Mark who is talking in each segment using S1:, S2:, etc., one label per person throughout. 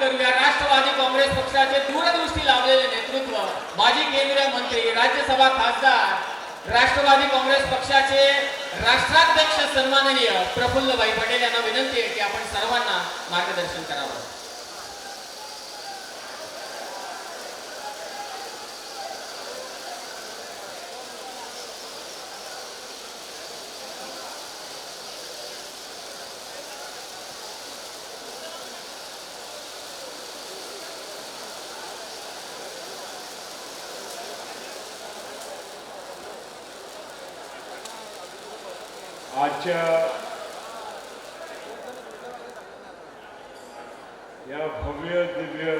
S1: करूया राष्ट्रवादी काँग्रेस पक्षाचे दूरदृष्टी लावलेले नेतृत्व माजी केंद्रीय मंत्री राज्यसभा खासदार राष्ट्रवादी काँग्रेस पक्षाचे राष्ट्राध्यक्ष सन्माननीय प्रफुल्लभाई पटेल यांना विनंती आहे की आपण सर्वांना मार्गदर्शन करावं.
S2: आजच्या या भव्य दिव्य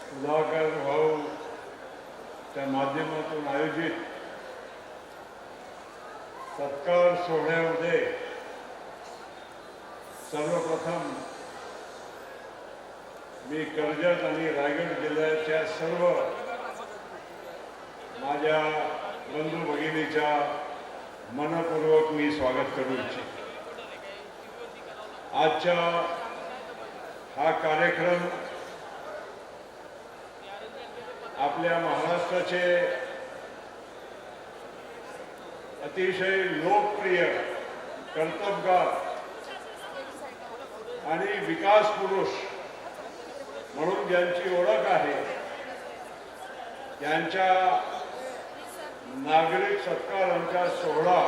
S2: सुधाकर भाऊ च्या माध्यमातून आयोजित सत्कार सोहळ्यामध्ये सर्वप्रथम मी कर्जत आणि रायगड जिल्ह्याच्या सर्व माझ्या बंधू भगिनीच्या मनपूर्वक मी स्वागत करू इच्छितो. आजच्या हा कार्यक्रम आपल्या महाराष्ट्राचे अतिशय लोकप्रिय कर्तबगार आणि विकास पुरुष म्हणून ज्यांची ओळख आहे त्यांच्या नागरिक सत्कारांचा सोहळा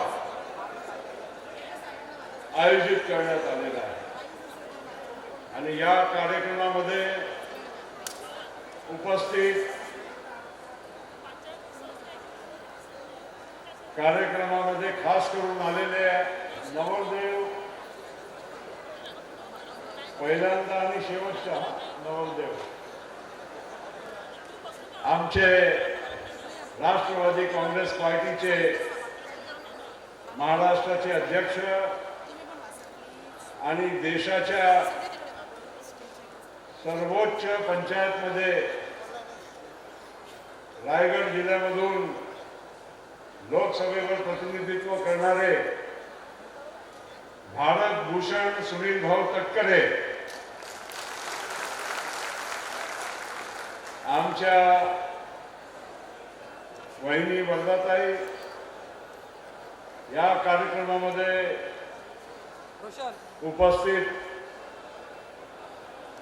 S2: आयोजित करण्यात आलेला आहे. आणि या कार्यक्रमामध्ये उपस्थित कार्यक्रमामध्ये खास करून आलेले नवरदेव पहिल्यांदा आणि शेवटच्या नवरदेव आमचे राष्ट्रवादी काँग्रेस पार्टीचे महाराष्ट्राचे अध्यक्ष आणि देशाच्या सर्वोच्च पंचायतमध्ये रायगड जिल्ह्यामधून लोकसभेवर प्रतिनिधित्व करणारे भारत भूषण सुनील भाऊ तटकरे आमच्या वहिनी वरदाताई या कार्यक्रमामध्ये उपस्थित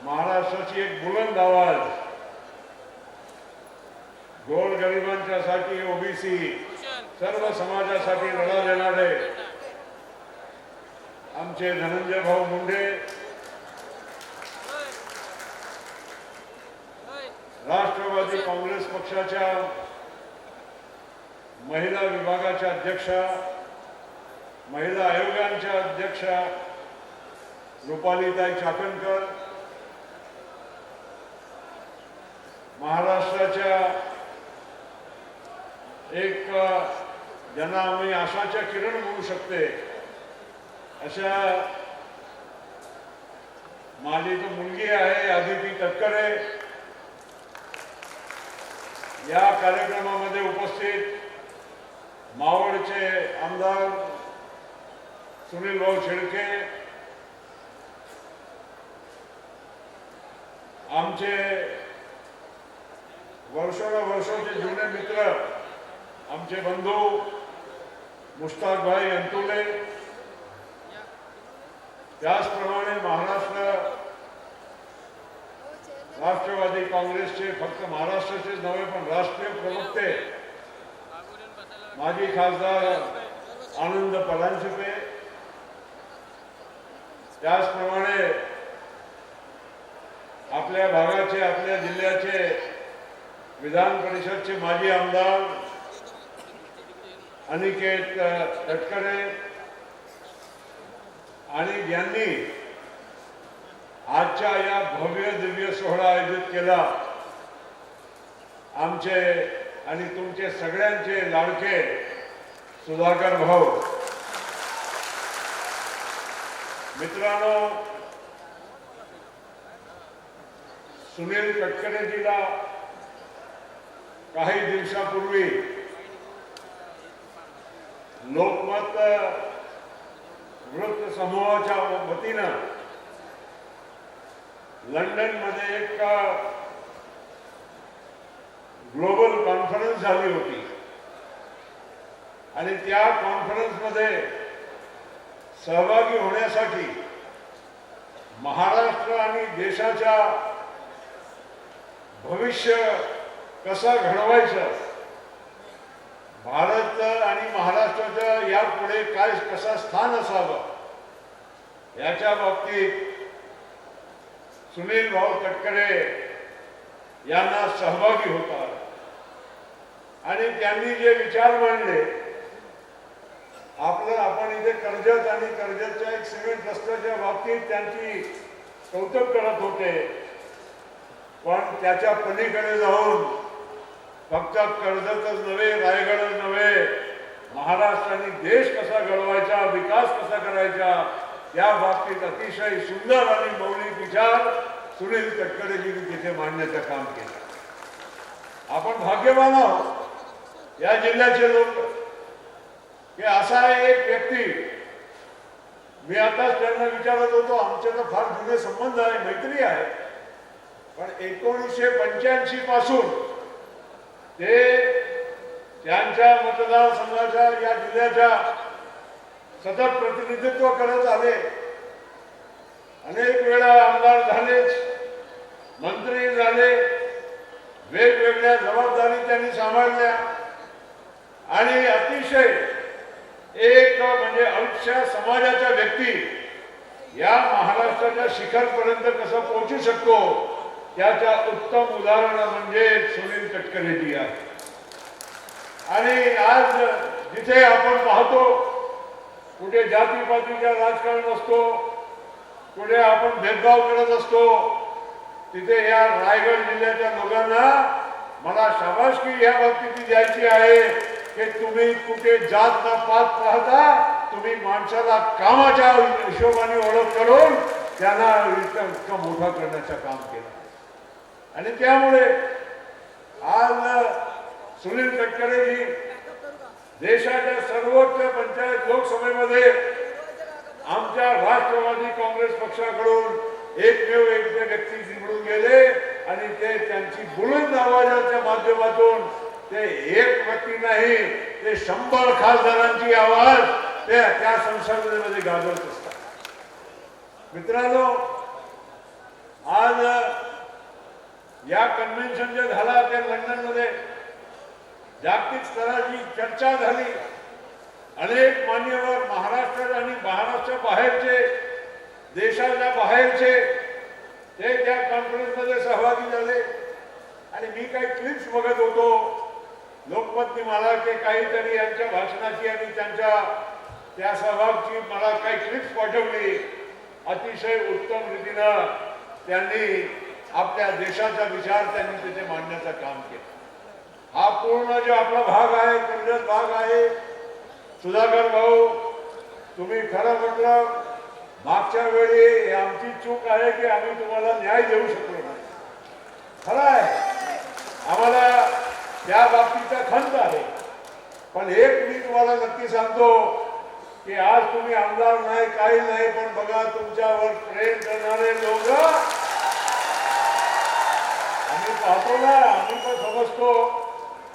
S2: महाराष्ट्राची एक बुलंद आवाज गोर गरिबांच्यासाठी ओबीसी सर्व समाजासाठी लढा देणारे आमचे धनंजय भाऊ मुंडे राष्ट्रवादी काँग्रेस पक्षाच्या महिला विभागाच्या अध्यक्षा महिला आयोगांच्या अध्यक्षा रुपालीताई चाकणकर महाराष्ट्राच्या एक ज्यांना आम्ही आशाच्या किरण म्हणू शकते अशा माझी जो मुलगी आहे आदिती तटकरे या कार्यक्रमामध्ये उपस्थित मावळचे आमदार सुनील भाऊ शेळके आमचे वर्षोनवर्षाचे जुने मित्र आमचे बंधू मुश्ताकभाई अंतुले त्याचप्रमाणे महाराष्ट्र राष्ट्रवादी काँग्रेसचे फक्त महाराष्ट्राचेच नव्हे पण राष्ट्रीय प्रवक्ते माजी खासदार आनंद पलांचुपे. त्याचप्रमाणे आपल्या भागाचे आपल्या जिल्ह्याचे विधान परिषदचे माजी आमदार अनिकेत तटकरे आणि ज्यांनी आजच्या या भव्य दिव्य सोहळा आयोजित केला. आमचे आणि तुमचे सगळ्यांचे लाडके सुधाकर भाऊ. मित्रांनो सुनील तटकरेजीला काही दिवसापूर्वी लोकमत वृत्त समूहाच्या वतीनं लंडनमध्ये एक ग्लोबल कॉन्फरन्स झाली होती. आणि त्या कॉन्फरन्समध्ये सहभागी होण्यासाठी महाराष्ट्र आणि देशाच्या भविष्य कसं घडवायचं भारत आणि महाराष्ट्राचं यापुढे काय कसं स्थान असावं याच्या बाबतीत सुनील भाऊ तटकरे यांना सहभागी होता आणि त्यांनी जे विचार मांडले आपलं आपण इथे कर्जत आणि कर्जतच्या एक सिमेंट रस्त्याच्या बाबतीत त्यांची कौतुक करत होते. पण त्याच्या पलीकडे जाऊन फक्त कर्जतच नव्हे रायगडच नव्हे महाराष्ट्राने देश कसा घडवायचा विकास कसा करायचा या बाबतीत अतिशय सुंदर आणि मौलिक विचार सुनील तटकरेजींनी तिथे मांडण्याचं काम केलं. आपण भाग्यवान आहोत. या जिल्ह्याचे लोक. की असा एक व्यक्ती मी आताच त्यांना विचारत होतो आमच्याकडे फार जुने संबंध आहे मैत्री आहे. पण एकोणीसशे पंच्याऐंशी पासून ते त्यांच्या मतदारसंघाच्या या जिल्ह्याच्या सतत प्रतिनिधित्व करत आले. अनेक वेळा आमदार झालेच मंत्री झाले वेगवेगळ्या जबाबदारी त्यांनी सांभाळल्या. आणि अतिशय एक म्हणजे आयुष्य समाजाच्या व्यक्ती या महाराष्ट्राच्या शिखरपर्यंत कसं पोहोचू शकतो त्याच्या उत्तम उदाहरण म्हणजे सुनील तटकरेजी आहे. आणि आज जिथे आपण पाहतो कुठे जातीपातीच्या राजकारण असतो कुठे आपण भेदभाव करत असतो तिथे या रायगड जिल्ह्याच्या लोकांना मला शाबासकी या बाबतीत द्यायची आहे. हे तुम्ही कुठे जात ना पात पाहता तुम्ही माणसाला कामाच्या हिशोबाने ओळख करून त्यांना इतका मोठा करण्याचं काम केलं. आणि त्यामुळे आज सुनील तटकरेजी देशाच्या सर्वोच्च पंचायत लोकसभेमध्ये आमच्या राष्ट्रवादी काँग्रेस पक्षाकडून एकमेव एक व्यक्ती निवडून गेले आणि ते त्यांची बुलंद आवाजाच्या माध्यमातून ते एक व्यक्ती नाही ते शंभर खासदारांची आवाज ते त्या संसदेमध्ये गाजवत असतात. मित्रांनो आज या कन्व्हेन्शन जे झाला त्या लंडनमध्ये जागतिक स्तराची चर्चा झाली. अनेक मान्यवर महाराष्ट्र आणि महाराष्ट्र बाहेरचे देशाच्या बाहेरचे ते त्या कॉन्फरन्समध्ये सहभागी झाले. आणि मी काही क्लिप्स बघत होतो. लोकमतनी मला ते काहीतरी यांच्या भाषणाची आणि त्यांच्या त्या सहभागची मला काही क्लिप्स पाठवली. अतिशय उत्तम रीतीनं त्यांनी आपल्या देशाचा विचार त्यांनी तिथे मांडण्याचं काम केलं. हा पूर्ण जो आपला भाग आहे कर्जत भाग आहे सुधाकर भाऊ तुम्ही खरं म्हटलं मागच्या वेळी आमची चूक आहे की आम्ही तुम्हाला न्याय देऊ शकलो नाही. खरं आहे. आम्हाला त्या बाबतीचा खंत आहे. पण एक मी तुम्हाला नक्की सांगतो की आज तुम्ही आमदार नाही काही नाही पण बघा तुमच्यावर प्रेम करणारे लोक. आम्ही पाहतो ना आम्ही पण समजतो.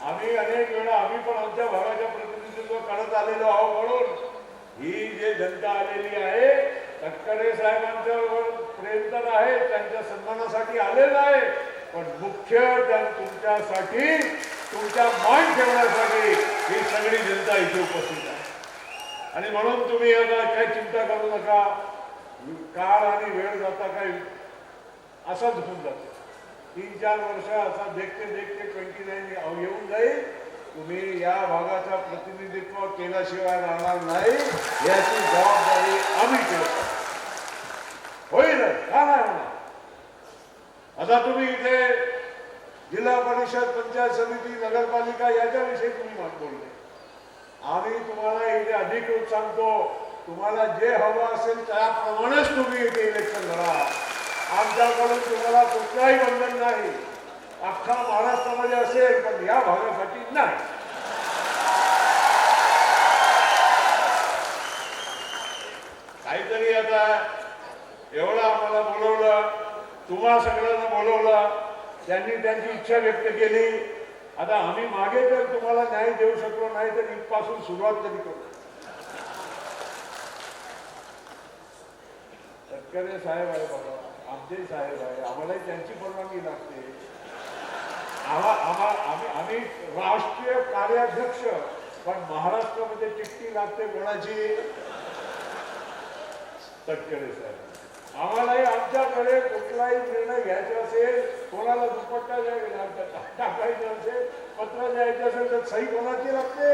S2: आम्ही अनेक वेळा आम्ही पण आमच्या भागाच्या प्रतिनिधित्व करत आलेलो आहोत म्हणून. ही जे जनता आलेली आहे तटकरे साहेबांच्यावर प्रेम तर आहे त्यांच्या सन्मानासाठी आलेलं आहे. पण मुख्य त्या तुमच्यासाठी तुमच्या मान ठेवण्यासाठी ही सगळी जनता इथे उपस्थित आहे. आणि म्हणून तुम्ही काही चिंता करू नका. काळ आणि वेळ जाता काही असंच होऊन जातं. तीन चार वर्ष असा देखते देखते ट्वेंटी नाईन येऊन जाईल. तुम्ही या भागाचा प्रतिनिधित्व केल्याशिवाय राहणार नाही. याची जबाबदारी आम्ही ठेवतो. होईल. का नाही. होणार आता तुम्ही इथे जिल्हा परिषद पंचायत समिती नगरपालिका याच्याविषयी तुम्ही मत बोलले. आम्ही तुम्हाला इथे अधिकृत सांगतो तुम्हाला जे हवं असेल त्याप्रमाणेच तुम्ही इथे इलेक्शन लढा. आमच्याकडून तुम्हाला कुठलाही बंधन नाही. अख्खा महाराष्ट्रामध्ये असेल पण या भागासाठी नाही. काहीतरी आता एवढं आम्हाला बोलवलं तुम्हा सगळ्यांना बोलवलं त्यांनी त्यांची इच्छा व्यक्त केली. आता आम्ही मागे तर तुम्हाला न्याय देऊ शकलो नाही तर इथपासून सुरुवात तरी करू. तटकरे साहेब आहे बाबा आमचे साहेब आहे. आम्हालाही त्यांची परवानगी लागते. आम्हा आम्ही आम्ही राष्ट्रीय कार्याध्यक्ष पण महाराष्ट्रामध्ये चिठ्ठी लागते कोणाची? तटकरे साहेब. आम्हालाही आमच्याकडे कुठलाही निर्णय घ्यायचा असेल कोणाला दुपट्टा द्यायला टाकायचं असेल पत्र द्यायचं असेल तर सही कोणाची लागते?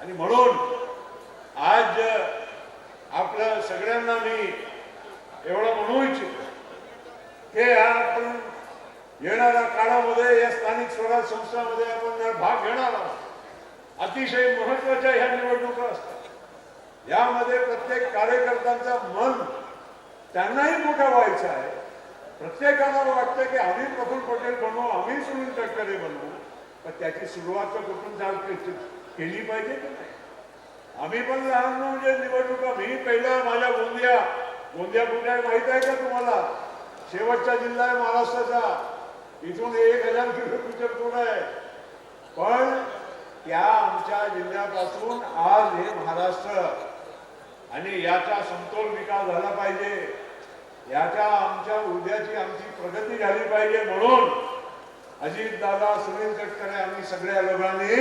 S2: आणि म्हणून आज आपल्या सगळ्यांना मी एवढं म्हणू इच्छितो की आपण येणाऱ्या काळामध्ये या स्थानिक स्वराज संस्थांमध्ये आपण भाग घेणार आहोत. अतिशय महत्त्वाच्या ह्या निवडणुका असतात. यामध्ये प्रत्येक कार्यकर्त्यांचं मन त्यांनाही मोठं व्हायचं आहे. प्रत्येकाला वाटतं की आम्ही प्रफुल पटेल बनवू आम्ही सुनील तटकरे बनवू पण त्याची सुरुवात तर कुठून केली पाहिजे की नाही? आम्ही पण लहान म्हणजे निवडणुका मी पहिला माझ्या गोंदिया गोंदिया कुठे आहे माहीत आहे का तुम्हाला? शेवटचा जिल्हा आहे महाराष्ट्राचा. इथून एक हजार किलोमीटर दूर आहे. पण त्या आमच्या जिल्ह्यापासून आज हे महाराष्ट्र आणि याचा समतोल विकास झाला पाहिजे. याच्या आमच्या उद्याची आमची प्रगती झाली पाहिजे म्हणून अजित दादा सुनील तटकरे आम्ही सगळ्या लोकांनी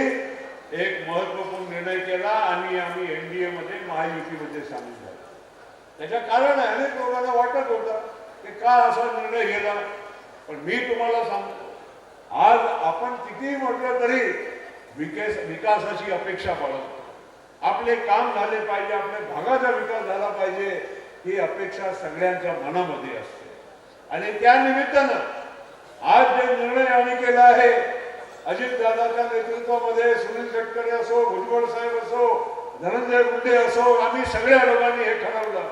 S2: एक महत्त्वपूर्ण निर्णय केला आणि आम्ही एनडीए मध्ये महायुतीमध्ये सामील झालो. त्याच्या कारण आहे अनेक लोकांना वाटत होतं की का असा निर्णय घेला पण मी तुम्हाला सांगतो आज आपण कितीही म्हटलं तरी विकास विकासाची अपेक्षा बाळगतो आपले काम झाले पाहिजे आपल्या भागाचा विकास झाला पाहिजे ही अपेक्षा सगळ्यांच्या मनामध्ये असते. आणि त्या निमित्तानं आज जे निर्णय आम्ही केला आहे अजितदादाच्या नेतृत्वामध्ये सुनील शेटकरी असो भुजबळ साहेब असो धनंजय मुंडे असो आम्ही सगळ्या लोकांनी हे ठरवलं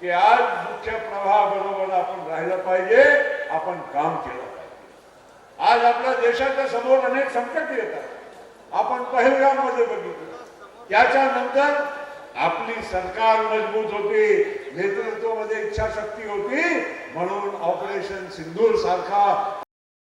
S2: की आज मुख्य प्रवाहाबरोबर आपण राहिलं पाहिजे आपण काम केलं पाहिजे. आज आपल्या देशाच्या समोर अनेक संकट येतात. आपण पहिलगाममध्ये बघितलं. त्याच्यानंतर आपली सरकार मजबूत होती नेतृत्वामध्ये इच्छाशक्ती होती म्हणून ऑपरेशन सिंदूर सारखा